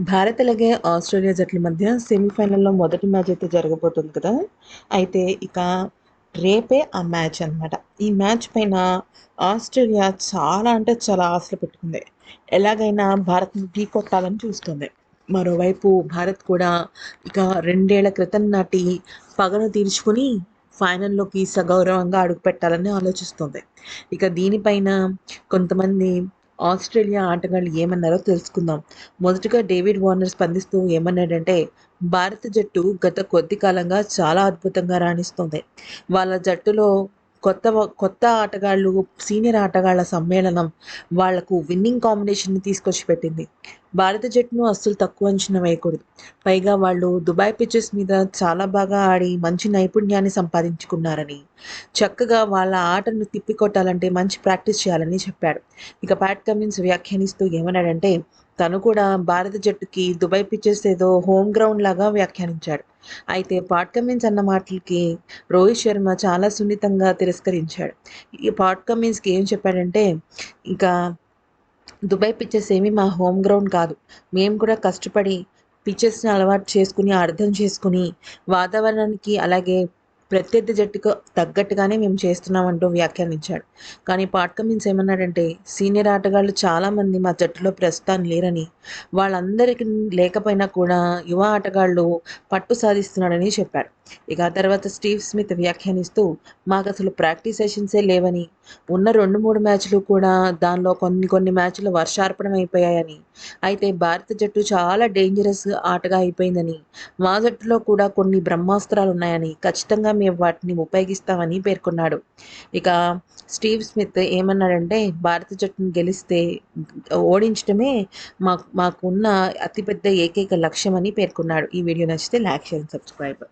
భారత్ అలాగే ఆస్ట్రేలియా జట్ల మధ్య సెమీఫైనల్లో మొదటి మ్యాచ్ అయితే జరగబోతుంది కదా. అయితే ఇక రేపే ఆ మ్యాచ్ అనమాట ఈ మ్యాచ్ పైన ఆస్ట్రేలియా చాలా అంటే చాలా ఆశలు పెట్టుకుంది. ఎలాగైనా భారత్ని ఢీ కొట్టాలని చూస్తుంది. మరోవైపు భారత్ కూడా ఇక రెండేళ్ళ క్రితం నాటి పగను తీర్చుకుని ఫైనల్లోకి సగౌరవంగా అడుగుపెట్టాలని ఆలోచిస్తుంది. ఇక దీనిపైన కొంతమంది ఆస్ట్రేలియా ఆటగాళ్ళు ఏమన్నారో తెలుసుకుందాం. మొదటగా డేవిడ్ వార్నర్ స్పందిస్తూ ఏమన్నాడంటే భారత జట్టు గత కొద్ది కాలంగా చాలా అద్భుతంగా రాణిస్తుంది. వాళ్ళ జట్టులో కొత్త కొత్త ఆటగాళ్ళు సీనియర్ ఆటగాళ్ళ సమ్మేళనం వాళ్ళకు విన్నింగ్ కాంబినేషన్ని తీసుకొచ్చి పెట్టింది భారత జట్టును అస్సలు తక్కువ అంచనా వేయకూడదు. పైగా వాళ్ళు దుబాయ్ పిచెస్ మీద చాలా బాగా ఆడి మంచి నైపుణ్యాన్ని సంపాదించుకున్నారని చక్కగా వాళ్ళ ఆటను తిప్పికొట్టాలంటే మంచి ప్రాక్టీస్ చేయాలని చెప్పాడు. ఇక ప్యాట్ కమిన్స్ వ్యాఖ్యానిస్తూ ఏమన్నాడంటే తను కూడా భారత జట్టుకి దుబాయ్ పిచ్చెస్ ఏదో హోమ్ గ్రౌండ్ లాగా వ్యాఖ్యానించాడు. అయితే పాట్ కమిన్స్ అన్న మాటలకి రోహిత్ శర్మ చాలా సున్నితంగా తిరస్కరించాడు. ఈ పాట్ కమిన్స్కి ఏం చెప్పాడంటే ఇంకా దుబాయ్ పిచ్చెస్ ఏమి మా హోమ్ గ్రౌండ్ కాదు. మేము కూడా కష్టపడి పిచ్చెస్ని అలవాటు చేసుకుని అర్థం చేసుకుని వాతావరణానికి అలాగే ప్రత్యర్థి జట్టుకు తగ్గట్టుగానే మేము చేస్తున్నామంటూ వ్యాఖ్యానించాడు. కానీ పాట్కమిన్స్ ఏమన్నాడంటే సీనియర్ ఆటగాళ్ళు చాలామంది మా జట్టులో ప్రస్తుతాన్ని లేరని. వాళ్ళందరికీ లేకపోయినా కూడా యువ ఆటగాళ్ళు పట్టు సాధిస్తున్నాడని చెప్పాడు. ఇక ఆ తర్వాత స్టీవ్ స్మిత్ వ్యాఖ్యానిస్తూ మాకు అసలు ప్రాక్టీస్ సెషన్సే లేవని. ఉన్న రెండు మూడు మ్యాచ్లు కూడా దానిలో కొన్ని కొన్ని మ్యాచ్లు వర్షార్పణం అయిపోయాయని. అయితే భారత జట్టు చాలా డేంజరస్ ఆటగా అయిపోయిందని. మా జట్టులో కూడా కొన్ని బ్రహ్మాస్త్రాలు ఉన్నాయని ఖచ్చితంగా మేము వాటిని ఉపయోగిస్తామని పేర్కొన్నాడు. ఇక స్టీవ్ స్మిత్ ఏమన్నాడంటే భారత జట్టును గెలిస్తే ఓడించడమే మాకు మాకున్న అతిపెద్ద ఏకైక లక్ష్యం అని పేర్కొన్నాడు. ఈ వీడియో నచ్చితే లైక్ షేర్ సబ్స్క్రైబ్.